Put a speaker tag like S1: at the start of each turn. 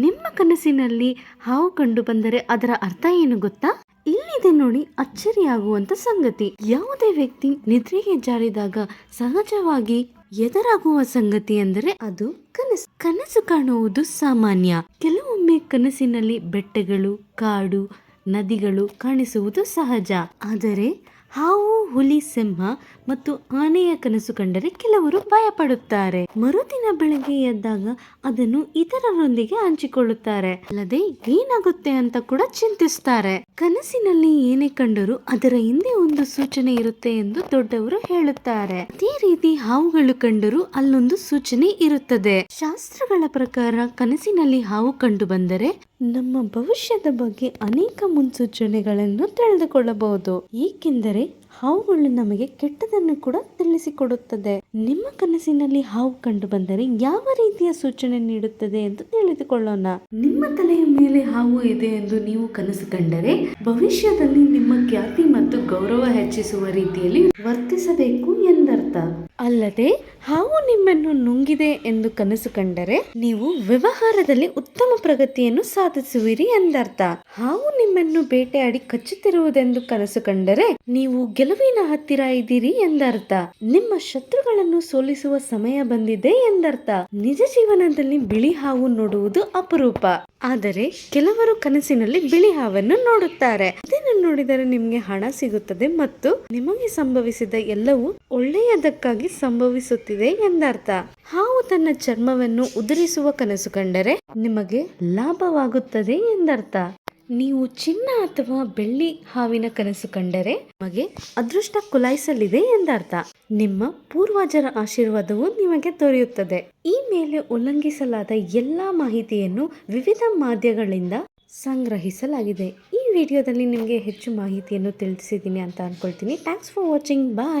S1: ನಿಮ್ಮ ಕನಸಿನಲ್ಲಿ ಹಾವು ಕಂಡು ಬಂದರೆ ಅದರ ಅರ್ಥ ಏನು ಗೊತ್ತಾ? ಇಲ್ಲಿದೆ ನೋಡಿ ಅಚ್ಚರಿಯಾಗುವಂತ ಸಂಗತಿ. ಯಾವುದೇ ವ್ಯಕ್ತಿ ನಿದ್ರೆಗೆ ಜಾರಿದಾಗ ಸಹಜವಾಗಿ ಎದುರಾಗುವ ಸಂಗತಿ ಅಂದರೆ ಅದು ಕನಸು. ಕನಸು ಕಾಣುವುದು ಸಾಮಾನ್ಯ. ಕೆಲವೊಮ್ಮೆ ಕನಸಿನಲ್ಲಿ ಬೆಟ್ಟಗಳು, ಕಾಡು, ನದಿಗಳು ಕಾಣಿಸುವುದು ಸಹಜ. ಆದರೆ ಹಾವು, ಹುಲಿ, ಸಿಂಹ ಮತ್ತು ಆನೆಯ ಕನಸು ಕಂಡರೆ ಕೆಲವರು ಭಯಪಡುತ್ತಾರೆ. ಮರುದಿನ ಬೆಳಗ್ಗೆ ಎದ್ದಾಗ ಅದನ್ನು ಇತರರೊಂದಿಗೆ ಹಂಚಿಕೊಳ್ಳುತ್ತಾರೆ. ಅಲ್ಲದೆ ಏನಾಗುತ್ತೆ ಅಂತ ಕೂಡ ಚಿಂತಿಸ್ತಾರೆ. ಕನಸಿನಲ್ಲಿ ಏನೇ ಕಂಡರೂ ಅದರ ಹಿಂದೆ ಒಂದು ಸೂಚನೆ ಇರುತ್ತೆ ಎಂದು ದೊಡ್ಡವರು ಹೇಳುತ್ತಾರೆ. ಅದೇ ರೀತಿ ಹಾವುಗಳು ಕಂಡರೂ ಅಲ್ಲೊಂದು ಸೂಚನೆ ಇರುತ್ತದೆ. ಶಾಸ್ತ್ರಗಳ ಪ್ರಕಾರ ಕನಸಿನಲ್ಲಿ ಹಾವು ಕಂಡು ಬಂದರೆ ನಮ್ಮ ಭವಿಷ್ಯದ ಬಗ್ಗೆ ಅನೇಕ ಮುನ್ಸೂಚನೆಗಳನ್ನು ತಿಳಿದುಕೊಳ್ಳಬಹುದು. ಏಕೆಂದರೆ ಹಾವುಗಳು ನಮಗೆ ಕೆಟ್ಟದನ್ನು ಕೂಡ ತಿಳಿಸಿಕೊಡುತ್ತದೆ. ನಿಮ್ಮ ಕನಸಿನಲ್ಲಿ ಹಾವು ಕಂಡು ಬಂದರೆ ಯಾವ ರೀತಿಯ ಸೂಚನೆ ನೀಡುತ್ತದೆ ಎಂದು ತಿಳಿದುಕೊಳ್ಳೋಣ. ನಿಮ್ಮ ತಲೆಯ ಮೇಲೆ ಹಾವು ಇದೆ ಎಂದು ನೀವು ಕನಸು ಕಂಡರೆ ಭವಿಷ್ಯದಲ್ಲಿ ನಿಮ್ಮ ಖ್ಯಾತಿ ಮತ್ತು ಗೌರವ ಹೆಚ್ಚಿಸುವ ರೀತಿಯಲ್ಲಿ ವರ್ತಿಸಬೇಕು ಎಂದರ್ಥ. ಅಲ್ಲದೆ ಹಾವು ನಿಮ್ಮನ್ನು ನುಂಗಿದೆ ಎಂದು ಕನಸು ಕಂಡರೆ ನೀವು ವ್ಯವಹಾರದಲ್ಲಿ ಉತ್ತಮ ಪ್ರಗತಿಯನ್ನು ಸಾಧಿಸುವಿರಿ ಎಂದರ್ಥ. ಹಾವು ನಿಮ್ಮನ್ನು ಬೇಟೆಯಾಡಿ ಕಚ್ಚುತ್ತಿರುವುದೆಂದು ಕನಸು ಕಂಡರೆ ನೀವು ಗೆಲುವಿನ ಹತ್ತಿರ ಇದ್ದೀರಿ ಎಂದರ್ಥ. ನಿಮ್ಮ ಶತ್ರುಗಳನ್ನು ಸೋಲಿಸುವ ಸಮಯ ಬಂದಿದೆ ಎಂದರ್ಥ. ನಿಜ ಜೀವನದಲ್ಲಿ ಬಿಳಿ ಹಾವು ನೋಡುವುದು ಅಪರೂಪ. ಆದರೆ ಕೆಲವರು ಕನಸಿನಲ್ಲಿ ಬಿಳಿ ಹಾವನ್ನು ನೋಡುತ್ತಾರೆ. ಇದನ್ನು ನೋಡಿದರೆ ನಿಮಗೆ ಹಣ ಸಿಗುತ್ತದೆ ಮತ್ತು ನಿಮಗೆ ಸಂಭವಿಸಿದ ಎಲ್ಲವೂ ಒಳ್ಳೆಯದಕ್ಕಾಗಿ ಸಂಭವಿಸುತ್ತಿದೆ ಎಂದರ್ಥ. ಹಾವು ತನ್ನ ಚರ್ಮವನ್ನು ಉದುರಿಸುವ ಕನಸು ಕಂಡರೆ ನಿಮಗೆ ಲಾಭವಾಗುತ್ತದೆ ಎಂದರ್ಥ. ನೀವು ಚಿನ್ನ ಅಥವಾ ಬೆಳ್ಳಿ ಹಾವಿನ ಕನಸು ಕಂಡರೆ ನಿಮಗೆ ಅದೃಷ್ಟ ಕುಲಾಯಿಸಲಿದೆ ಎಂದರ್ಥ. ನಿಮ್ಮ ಪೂರ್ವಜರ ಆಶೀರ್ವಾದವು ನಿಮಗೆ ದೊರೆಯುತ್ತದೆ. ಈ ಮೇಲೆ ಉಲ್ಲಂಘಿಸಲಾದ ಎಲ್ಲಾ ಮಾಹಿತಿಯನ್ನು ವಿವಿಧ ಮಾಧ್ಯಮಗಳಿಂದ ಸಂಗ್ರಹಿಸಲಾಗಿದೆ. ಈ ವಿಡಿಯೋದಲ್ಲಿ ನಿಮಗೆ ಹೆಚ್ಚು ಮಾಹಿತಿಯನ್ನು ತಿಳಿಸಿದ್ದೀನಿ ಅಂತ ಅನ್ಕೊಳ್ತೀನಿ. Thanks for watching bye